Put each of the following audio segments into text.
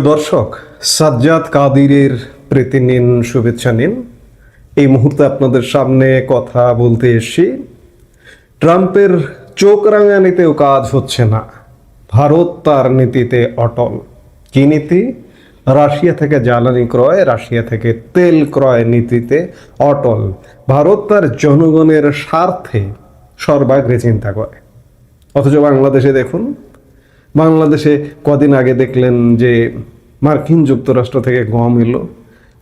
দর্শক, সাজ্জাদ কাদিরের প্রীতি নিন, শুভেচ্ছা নিন। এই মুহূর্তে আপনাদের সামনে কথা বলতে এসেছি। ট্রাম্পের চোখ রাঙানিতেও কাজ হচ্ছে না। ভারত তার নীতিতে অটল। কি নীতি? রাশিয়া থেকে জ্বালানি ক্রয়, রাশিয়া থেকে তেল ক্রয় নীতিতে অটল। ভারত তার জনগণের স্বার্থে সর্বাগ্রে চিন্তা করে। অথচ বাংলাদেশে দেখুন বাংলাদেশে কদিন আগে দেখলেন যে মার্কিন যুক্তরাষ্ট্র থেকে গম এলো।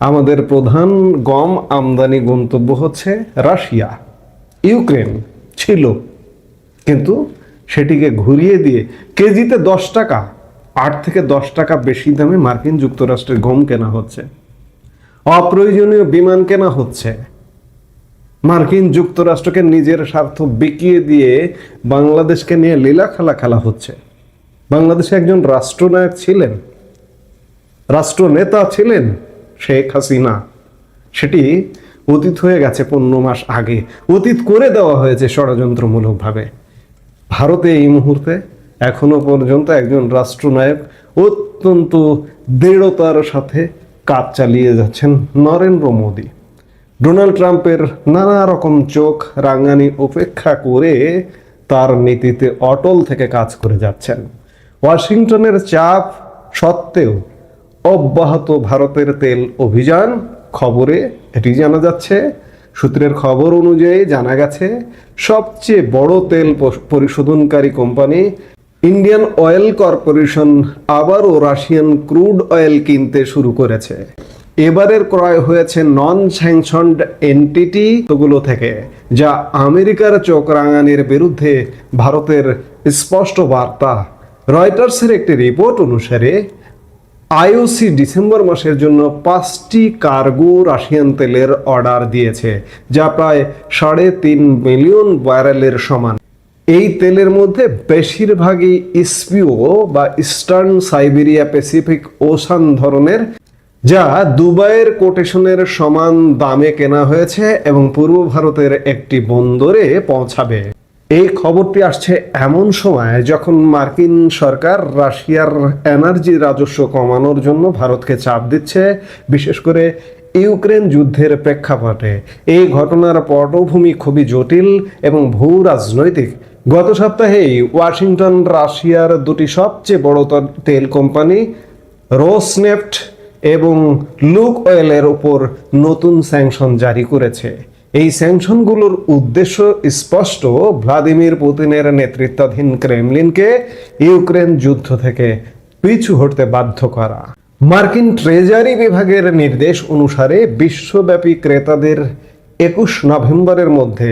আমাদের প্রধান গম আমদানি গন্তব্য হচ্ছে রাশিয়া। ইউক্রেন ছিল। কিন্তু সেটিকে ঘুরিয়ে দিয়ে কেজিতে দশ টাকা, আট থেকে দশ টাকা বেশি দামে মার্কিন যুক্তরাষ্ট্রের গম কেনা হচ্ছে। অপ্রয়োজনীয় বিমান কেনা হচ্ছে। মার্কিন যুক্তরাষ্ট্রকে নিজের স্বার্থ বিকিয়ে দিয়ে বাংলাদেশকে নিয়ে লীলা খেলা খেলা হচ্ছে। বাংলাদেশে একজন রাষ্ট্রনায়ক ছিলেন। রাষ্ট্রনেতা ছিলেন শেখ হাসিনা। সেটি অতীত হয়ে গেছে পনেরো মাস আগে। অতীত করে দেওয়া হয়েছে ষড়যন্ত্রমূলকভাবে। ভারতে এই মুহূর্তে এখনও পর্যন্ত একজন রাষ্ট্রনায়ক অত্যন্ত দৃঢ়তার সাথে কাজ চালিয়ে যাচ্ছেন নরেন্দ্র মোদী। ডোনাল্ড ট্রাম্পের নানা রকম চোখ রাঙানি উপেক্ষা করে তার নীতিতে অটল থেকে কাজ করে যাচ্ছেন। ওয়াশিংটনের চাপ সত্ত্বেও অব্যাহত ভারতের তেল অভিযান খবরে এটি জানা যাচ্ছে। সূত্রের খবর অনুযায়ী জানা গেছে, সবচেয়ে বড় তেল পরিশোধনকারী কোম্পানি ইন্ডিয়ান অয়েল কর্পোরেশন আবারও রাশিয়ান ক্রুড অয়েল কিনতে শুরু করেছে। এবারের ক্রয় হয়েছে নন স্যাংশনড এন্টিটি গুলো থেকে, যা আমেরিকার চোখ রাঙানির বিরুদ্ধে ভারতের স্পষ্ট বার্তা রয়টার্সের একটি রিপোর্ট অনুসারে, আইওসি ডিসেম্বর মাসের জন্য পাঁচটি কার্গো রাশিয়ান তেলের অর্ডার দিয়েছে, যা প্রায় সাড়ে তিন মিলিয়ন ব্যারেলের সমান। এই তেলের মধ্যে বেশিরভাগই ইসপিও বা ইস্টার্ন সাইবেরিয়া প্যাসিফিক ওশান ধরনের, যা দুবাইয়ের কোটেশনের সমান দামে কেনা হয়েছে এবং পূর্ব ভারতের একটি বন্দরে পৌঁছাবে। এই খবরটি আসছে এমন সময় যখন মার্কিন সরকার রাশিয়ার এনার্জি রাজস্ব কমানোর জন্য ভারতকে চাপ দিচ্ছে, বিশেষ করে ইউক্রেন যুদ্ধের প্রেক্ষাপটে। এই ঘটনার পটভূমি খুবই জটিল এবং ভূ রাজনৈতিক। গত সপ্তাহেই ওয়াশিংটন, রাশিয়ার দুটি সবচেয়ে বড় তেল কোম্পানি, রোসনেফট এবং লুক অয়েলের উপর নতুন স্যাংশন জারি করেছে। এই স্যাংশনগুলোর উদ্দেশ্য স্পষ্ট। ভ্লাদিমির পুতিনের নেতৃত্বাধীন ক্রেমলিনকে ইউক্রেন যুদ্ধ থেকে পিছু হটতে বাধ্য করা। মার্কিন ট্রেজারি বিভাগের নির্দেশ অনুসারে বিশ্বব্যাপী ক্রেতাদের একুশ নভেম্বরের মধ্যে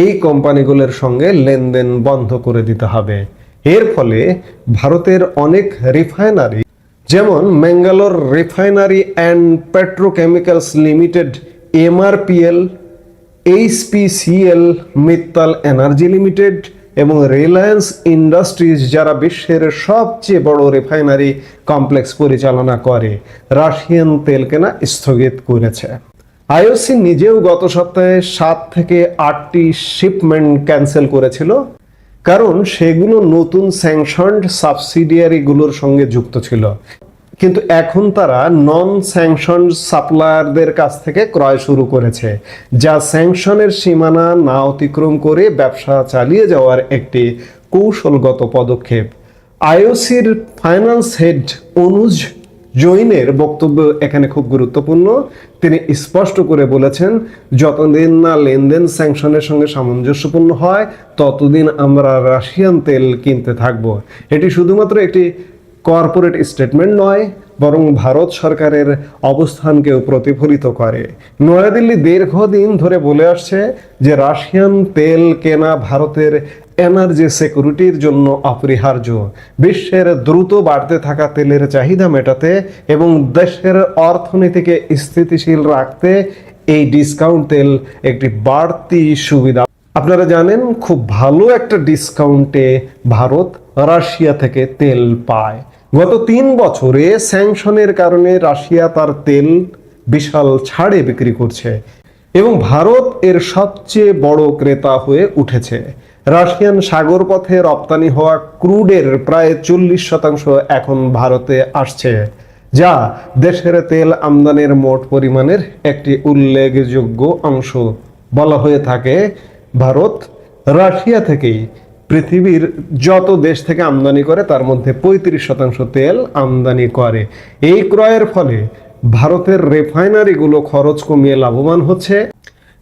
এই কোম্পানিগুলোর সঙ্গে লেনদেন বন্ধ করে দিতে হবে। এর ফলে ভারতের অনেক রিফাইনারি, যেমন Mangalore refinery and petrochemicals limited, MRPL HPCL Mittal energy limited এবং রিলায়েন্স ইন্ডাস্ট্রিজ, যারা বিশ্বের সবচেয়ে বড় রিফাইনারি কমপ্লেক্স পরিচালনা করে, রাশিয়ান তেল কেনা স্থগিত করেছে। আইওসি নিজেও গত সপ্তাহে সাত থেকে আটটি শিপমেন্ট ক্যান্সেল করেছিল, কারণ সেগুলো নতুন স্যাংশনড সাবসিডিয়ারিগুলোর সঙ্গে যুক্ত ছিল। কিন্তু এখন তারা নন স্যাংশন সাপ্লায়ারদের কাছ থেকে ক্রয় শুরু করেছে, যা স্যাংশনের সীমানা না অতিক্রম করে ব্যবসা চালিয়ে যাওয়ার একটি কৌশলগত পদক্ষেপ। আইওসির ফাইন্যান্স হেড অনুজ জৈনের বক্তব্য এখানে খুব গুরুত্বপূর্ণ। তিনি স্পষ্ট করে বলেছেন, যতদিন না লেনদেন স্যাংশনের সঙ্গে সামঞ্জস্যপূর্ণ হয়, ততদিন আমরা রাশিয়ান তেল কিনতে থাকব। এটি শুধুমাত্র একটি কর্পোরেট স্টেটমেন্ট নয়, বরং ভারত সরকারের অবস্থানকেও প্রতিফলিত করে। নয়াদিল্লি দীর্ঘদিন ধরে বলে আসছে যে রাশিয়ান তেল কেনা ভারতের এনার্জি সিকিউরিটির জন্য অপরিহার্য। বিশ্বের দ্রুত বাড়তে থাকা তেলের চাহিদা মেটাতে এবং দেশের অর্থনীতিকে স্থিতিশীল রাখতে এই ডিসকাউন্ট তেল একটি বাড়তি সুবিধা। আপনারা জানেন, খুব ভালো একটা ডিসকাউন্টে ভারত রাশিয়া থেকে তেল পায়। গত তিন বছরে স্যাংশনের কারণে রাশিয়া তার তেল বিশাল ছাড়ে বিক্রি করছে এবং ভারত এর সবচেয়ে বড় ক্রেতা হয়ে উঠেছে। রাশিয়ান সাগর পথে রপ্তানি হওয়া ক্রুডের প্রায় চল্লিশ শতাংশ এখন ভারতে আসছে, যা দেশের তেল আমদানির মোট পরিমাণের একটি উল্লেখযোগ্য অংশ। বলা হয়ে থাকে, ভারত রাশিয়া থেকেই পৃথিবীর যত দেশ থেকে আমদানি করে, তার মধ্যে পঁয়ত্রিশ শতাংশ তেল আমদানি করে। এই ক্রয়ের ফলে ভারতের রিফাইনারিগুলো খরচ কমিয়ে লাভবান হচ্ছে,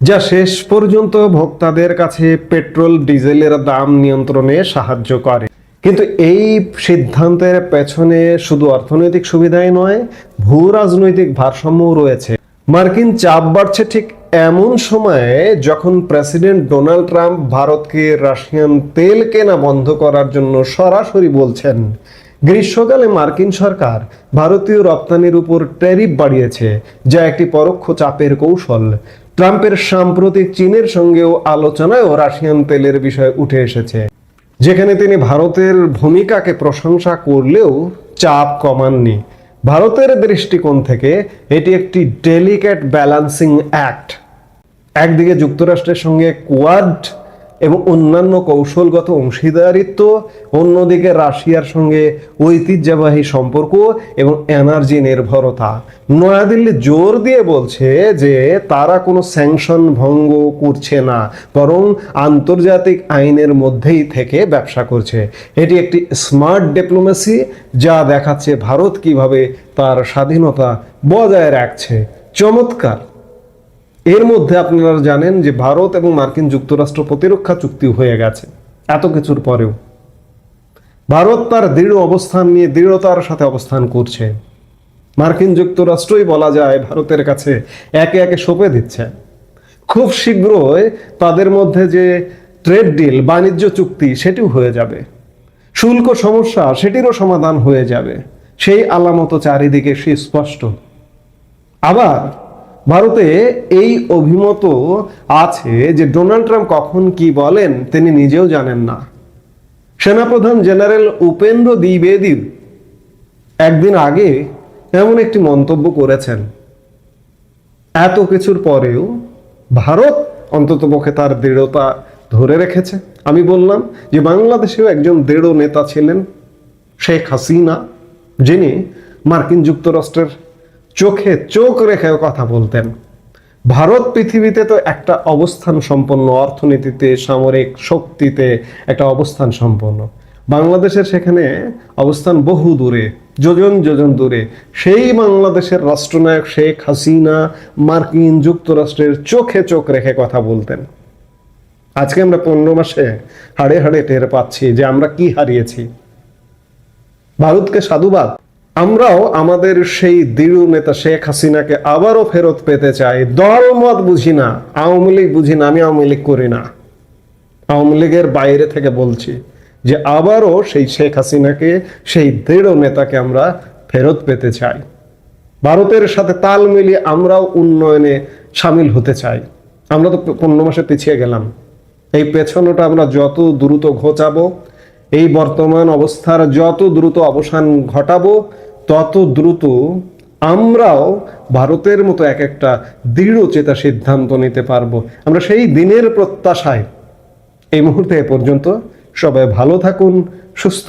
যা শেষ পর্যন্ত ভোক্তাদের কাছে পেট্রোল, ডিজেলের দাম নিয়ন্ত্রণে সাহায্য করে। কিন্তু এই সিদ্ধান্তের পেছনে শুধু অর্থনৈতিক সুবিধাই নয় ভূ রাজনৈতিক ভারসাম্যও রয়েছে। মার্কিন চাপ বাড়ছে ঠিক এমন সময়ে যখন প্রেসিডেন্ট ডোনাল্ড ট্রাম্প ভারতকে রাশিয়ান তেল কেনা বন্ধ করার জন্য সরাসরি বলছেন, গ্রীষ্মকালে মার্কিন সরকার ভারতীয় রপ্তানির উপর ট্যারিফ বাড়িয়েছে, যা একটি পরোক্ষ চাপের কৌশল। ট্রাম্পের সাম্প্রতিক চীনের সঙ্গেও আলোচনায়ও রাশিয়ান তেলের বিষয় উঠে এসেছে, যেখানে তিনি ভারতের ভূমিকাকে প্রশংসা করলেও চাপ কমাননি। ভারতের দৃষ্টিকোণ থেকে এটি একটি ডেলিকেট ব্যালান্সিং অ্যাক্ট একদিকে যুক্তরাষ্ট্রের সঙ্গে কোয়াড এবং অন্যান্য কৌশলগত অংশীদারিত্ব, অন্যদিকে রাশিয়ার সঙ্গে ঐতিহ্যবাহী সম্পর্ক এবং এনার্জি নির্ভরতা। নয়াদিল্লি জোর দিয়ে বলছে যে তারা কোনো স্যাংশন ভঙ্গ করছে না, বরং আন্তর্জাতিক আইনের মধ্যেই থেকে ব্যবসা করছে। এটি একটি স্মার্ট ডিপ্লোমেসি যা দেখাচ্ছে ভারত কীভাবে তার স্বাধীনতা বজায় রাখছে। চমৎকার! এর মধ্যে আপনারা জানেন যে ভারত এবং মার্কিন যুক্তরাষ্ট্র প্রতিরক্ষা চুক্তি হয়ে গেছে। এত কিছুর পরেও। ভারত তার দৃঢ় অবস্থান নিয়ে দৃঢ়তার সাথে অবস্থান করছে। মার্কিন যুক্তরাষ্ট্রই বলা যায় ভারতের কাছে একে একে সঁপে দিচ্ছে। খুব শীঘ্রই তাদের মধ্যে যে ট্রেড ডিল, বাণিজ্য চুক্তি, সেটিও হয়ে যাবে। শুল্ক সমস্যা, সেটিরও সমাধান হয়ে যাবে। সেই আলামত চারিদিকে সুস্পষ্ট। আবার ভারতে এই অভিমত আছে যে ডোনাল্ড ট্রাম্প কখন কি বলেন তিনি নিজেও জানেন না। সেনাপ্রধান জেনারেল উপেন্দ্র দ্বিবেদী একদিন আগে এমন একটি মন্তব্য করেছেন। এত কিছুর পরেও ভারত অন্ততপক্ষে তার দৃঢ়তা ধরে রেখেছে। আমি বললাম যে বাংলাদেশেও একজন দৃঢ় নেতা ছিলেন শেখ হাসিনা, যিনি মার্কিন যুক্তরাষ্ট্রের চোখে চোখ রেখে কথা বলতেন। ভারত পৃথিবীতে তো একটা অবস্থান সম্পন্ন অর্থনীতিতে, সামরিক শক্তিতে একটা অবস্থান সম্পন্ন বাংলাদেশের সেখানে অবস্থান বহু দূরে, যোজন যোজন দূরে। সেই বাংলাদেশের রাষ্ট্রনায়ক শেখ হাসিনা, মার্কিন যুক্তরাষ্ট্রের চোখে চোখ রেখে কথা বলতেন। আজকে আমরা পনেরো মাসে হাড়ে হাড়ে টের পাচ্ছি যে আমরা কি হারিয়েছি। ভারতকে সাধুবাদ। আমরাও আমাদের সেই দৃঢ় নেতা শেখ হাসিনাকে আবারও ফেরত পেতে চাই। দল মত বুঝি না, আওয়ামী লীগ বুঝি না, আমি আওয়ামী লীগ করি না। আওয়ামী লীগের বাইরে থেকে বলছি যে আবারও সেই শেখ হাসিনাকে, সেই দৃঢ় নেতাকে আমরা ফেরত পেতে চাই। ভারতের সাথে তাল মিলিয়ে আমরাও উন্নয়নে সামিল হতে চাই। আমরা তো পনেরো মাসে পিছিয়ে গেলাম। এই পেছনটা আমরা যত দ্রুত ঘোচাবো, এই বর্তমান অবস্থার যত দ্রুত অবসান ঘটাবো তত দ্রুত আমরাও ভারতের মতো এক একটা দৃঢ় চেতা সিদ্ধান্ত নিতে পারব। আমরা সেই দিনের প্রত্যাশায় এই মুহূর্তে এ পর্যন্ত সবাই ভালো থাকুন, সুস্থ